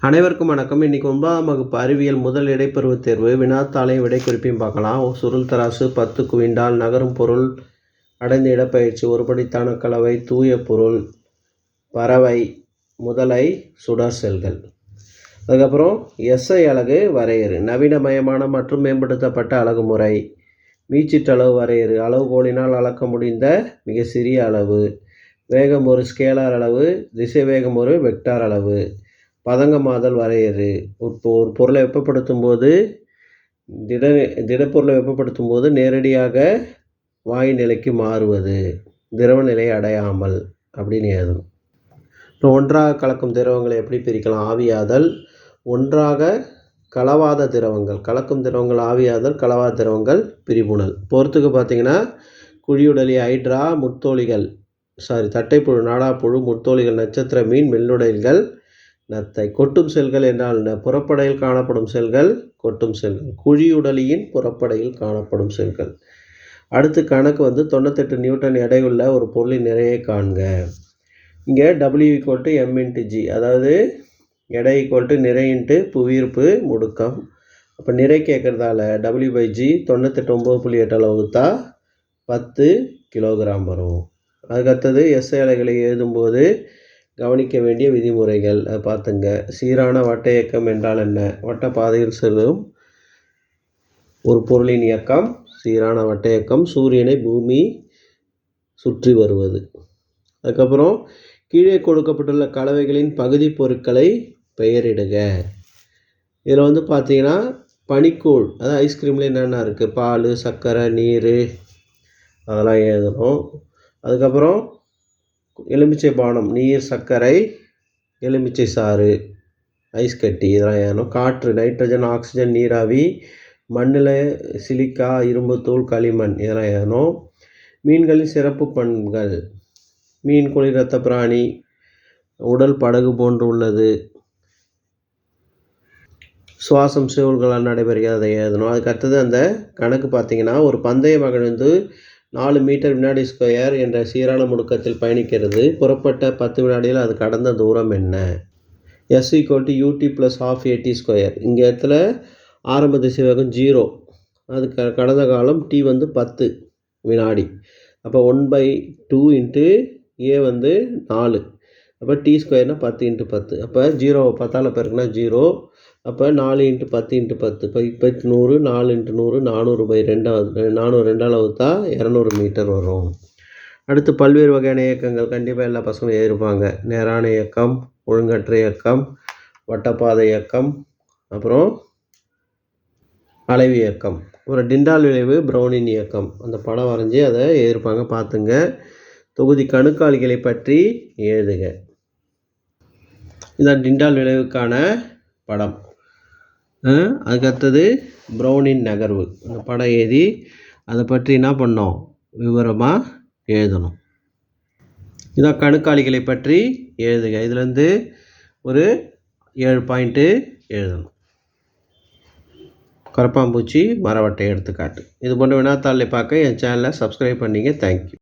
அனைவருக்கும் வணக்கம். இன்றைக்கி ஒன்பதாம் வகுப்பு அறிவியல் முதல் இடைப்பருவத் தேர்வு. வினாத்தாளையும் விடைக்குறிப்பையும் பார்க்கலாம். சுருள் தராசு பத்து குவிண்டால் நகரும் பொருள் அடைந்த இடப்பயிற்சி ஒருபடித்தான கலவை தூய பொருள் பறவை முதலை சுடர் செல்கள். அதுக்கப்புறம் எஸ்ஐ அலகு வரையறு. நவீனமயமான மற்றும் மேம்படுத்தப்பட்ட அழகு முறை. மீச்சிற்றளவு வரையறு. அளவுகோலினால் அளக்க முடிந்த மிக சிறிய அளவு. வேகம் ஒரு ஸ்கேலார் அளவு திசை வேகம் ஒரு வெக்டார் அளவு. பதங்கமாதல் வரையறு. இப்போ ஒரு பொருளை வெப்பப்படுத்தும் போது திட திடப்பொருளை வெப்பப்படுத்தும் போது நேரடியாக வாயு நிலைக்கு மாறுவது. திரவ நிலை அடையாமல் அப்படின்னு எழுதணும். இப்போ ஒன்றாக கலக்கும் திரவங்களை எப்படி பிரிக்கலாம்? ஆவியாதல். ஒன்றாக கலவாத திரவங்கள். கலக்கும் திரவங்கள் ஆவியாதல் கலவாத திரவங்கள் பிரிபுணல். பொறுத்துக்கு பார்த்தீங்கன்னா குழியுடலி ஹைட்ரா முத்தோலிகள் சாரி தட்டைப்புழு நாடாப்புழு முத்தோலிகள் நட்சத்திர மீன் மெல்லுடல்கள் நத்தை கொட்டும் செல்கள் என்றால் என்ன? புறப்படையில் காணப்படும் செல்கள் கொட்டும் செல்கள். குழியுடலியின் புறப்படையில் காணப்படும் செல்கள். அடுத்து கணக்கு வந்து தொண்ணூத்தெட்டு நியூட்டன் எடையுள்ள ஒரு பொருளின் நிறையை காண்க. இங்கே W equal to M into G அதாவது எடை ஈக்குவல் டு நிறை இன்ட்டு புவியீர்ப்பு முடுக்கம். அப்போ நிறை கேட்குறதால டபிள்யூ பை ஜி தொண்ணூத்தெட்டு ஒம்பது புள்ளி எட்டு அளவுத்தா பத்து கிலோகிராம் வரும். அதுக்கடுத்தது எஸ்ஐ அலைகளை எழுதும்போது கவனிக்க வேண்டிய விதிமுறைகள் அதை பார்த்துங்க. சீரான வட்ட இயக்கம் என்றால் என்ன? வட்ட பாதையில் செல்லும் ஒரு பொருளின் இயக்கம் சீரான வட்ட இயக்கம் சூரியனை பூமி சுற்றி வருவது. அதுக்கப்புறம் கீழே கொடுக்கப்பட்டுள்ள கலவைகளின் பகுதி பொருட்களை பெயரிடுக. இதில் வந்து பார்த்தீங்கன்னா பனிக்கூழ் அதாவது ஐஸ்கிரீமில் என்னென்ன இருக்குது பால் சர்க்கரை நீர் அதெல்லாம் எழுதணும். அதுக்கப்புறம் எலுமிச்சை பானம் நீர் சர்க்கரை எலுமிச்சை சாறு ஐஸ் கட்டி இதெல்லாம் ஏறணும். காற்று நைட்ரஜன் ஆக்சிஜன் நீராவி மண்ணில் சிலிக்கா இரும்புத்தூள் களிமண் இதெல்லாம் ஏறணும். மீன்களின் சிறப்பு பண்புகள் மீன் குளிர் ரத்த பிராணி உடல் படகு போன்று உள்ளது. சுவாசம் சூழ்களால் நடைபெறுகிறது அதை எழுதணும் அதுக்கு அடுத்தது அந்த கணக்கு பார்த்தீங்கன்னா ஒரு பந்தய மகிழ்ந்து நாலு மீட்டர் வினாடி ஸ்கொயர் என்ற சீரான முடுக்கத்தில் பயணிக்கிறது. புறப்பட்ட பத்து வினாடியில் அது கடந்த தூரம் என்ன? S equal to UT plus half AT square இங்கே இடத்துல ஆரம்ப திசைவேகம் ஜீரோ அது க கடந்த காலம் டி வந்து பத்து வினாடி. அப்போ one by two into A வந்து நாலு. அப்போ டி ஸ்கொயர்னால் பத்து இன்ட்டு பத்து. அப்போ ஜீரோவை பத்தால் பிறகுனா ஜீரோ அப்போ நாலு இன்ட்டு பத்து இன்ட்டு பத்து. இப்போ இப்போ நூறு நாலு இன்ட்டு நூறு நானூறு பை ரெண்டாவது நானூறு ரெண்டால் வகுத்தா இரநூறு மீட்டர் வரும். அடுத்து பல்வேறு வகையான இயக்கங்கள். கண்டிப்பாக எல்லா பசங்களும் எழுதியிருப்பாங்க. நேரான இயக்கம் ஒழுங்கற்ற இயக்கம் வட்டப்பாதை இயக்கம் அப்புறம் அலைவு இயக்கம். ஒரு டிண்டால் விளைவு ப்ரௌனின் இயக்கம். அந்த படம் வரைஞ்சி அதை எழுதியிருப்பாங்க. பார்த்துங்க. தொகுதி கணுக்காலிகளை பற்றி எழுதுக. இதான் டிண்டால் விளைவுக்கான படம். அதுக்கடுத்தது ப்ரௌனின் நகர்வு. அந்த படம் எழுதி அதை பற்றி என்ன பண்ணோம்? விவரமாக எழுதணும். இதான் கணுக்காலிகளை பற்றி எழுதுக. இதுலேருந்து ஒரு ஏழு பாயிண்ட்டு எழுதணும். கரப்பாம்பூச்சி மரவட்டை எடுத்துக்காட்டு. இது போன்ற வினாத்தாளை பார்க்க என் சேனலை சப்ஸ்கிரைப் பண்ணிங்க. தேங்க்யூ.